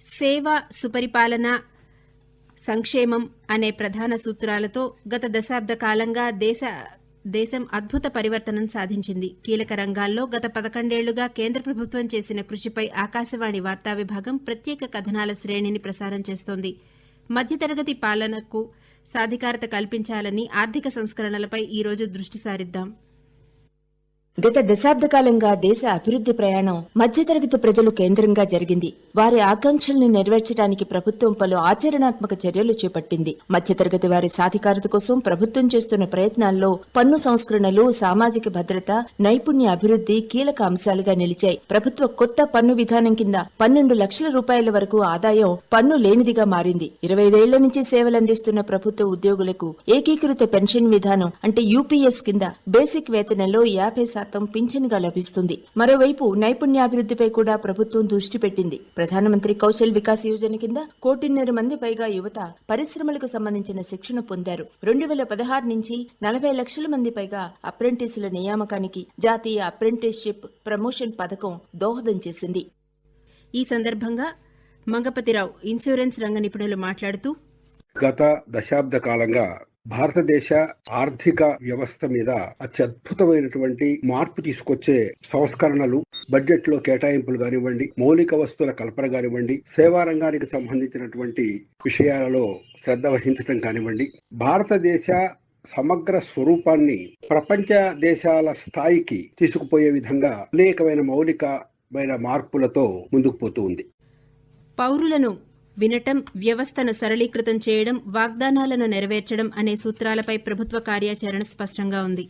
సేవ సుపరిపాలన సంక్షేమం అనే ప్రధాన సూత్రాలతో గత దశాబ్ద కాలంగా దేశ దేశం అద్భుత పరివర్తనం సాధించింది. కీలక రంగాల్లో గత పదకొండేళ్ళుగా కేంద్ర ప్రభుత్వం చేసిన కృషిపై ఆకాశవాణి వార్తా విభాగం ప్రత్యేక కథనాల శ్రేణిని ప్రసారం చేస్తోంది. మధ్యతరగతి పాలనకు సాధికారత కల్పించాలని ఆర్థిక సంస్కరణలపై ఈరోజు దృష్టి సారిద్దాం. గత దశాబ్ద కాలంగా దేశ అభివృద్ధి ప్రయాణం మధ్యతరగతి ప్రజలు కేంద్రంగా జరిగింది. వారి ఆకాంక్షల్ని నెరవేర్చడానికి ప్రభుత్వం పలు ఆచరణాత్మక చర్యలు చేపట్టింది. మధ్యతరగతి వారి సాధికారత కోసం ప్రభుత్వం చేస్తున్న ప్రయత్నాల్లో పన్ను సంస్కరణలు సామాజిక భద్రత నైపుణ్య అభివృద్ధి కీలక అంశాలుగా నిలిచాయి. ప్రభుత్వ కొత్త పన్ను విధానం కింద పన్నెండు లక్షల రూపాయల వరకు ఆదాయం పన్ను లేనిదిగా మారింది. ఇరవై ఐదేళ్ళ నుంచి సేవలందిస్తున్న ప్రభుత్వ ఉద్యోగులకు ఏకీకృత పెన్షన్ విధానం అంటే యూపీఎస్ కింద బేసిక్ వేతనంలో యాభై శాతం పింఛన్గా లభిస్తుంది. మరోవైపు నైపుణ్యాభివృద్ధిపై కూడా ప్రభుత్వం దృష్టి పెట్టింది. ప్రధానమంత్రి కౌశల్ వికాస్ యోజన కింద కోటిన్నర మంది పైగా యువత పరిశ్రమలకు సంబంధించిన శిక్షణ పొందారు. రెండు వేల పదహారు నుంచి నలభై లక్షల మంది పైగా అప్రెంటిస్ల నియామకానికి జాతీయ అప్రెంటిస్షిప్ ప్రమోషన్ పథకం దోహదం చేసింది. ఈ సందర్భంగా మంగపతిరావు ఇన్సూరెన్స్ రంగ నిపుణులు మాట్లాడుతూ గత దశాబ్ద కాలంగా భారతదేశ ఆర్థిక వ్యవస్థ మీద అత్యద్భుతమైనటువంటి మార్పు తీసుకొచ్చే సంస్కరణలు బడ్జెట్లో కేటాయింపులు కానివ్వండి మౌలిక వస్తువుల కల్పన కానివ్వండి సేవా రంగానికి సంబంధించినటువంటి విషయాలలో శ్రద్ధ వహించటం కానివ్వండి భారతదేశ సమగ్ర స్వరూపాన్ని ప్రపంచ దేశాల స్థాయికి తీసుకుపోయే విధంగా అనేకమైన మౌలికమైన మార్పులతో ముందుకు పోతూ ఉంది. పౌరులను వినటం వ్యవస్థను సరళీకృతం చేయడం వాగ్దానాలను నెరవేర్చడం అనే సూత్రాలపై ప్రభుత్వ కార్యాచరణ స్పష్టంగా ఉంది.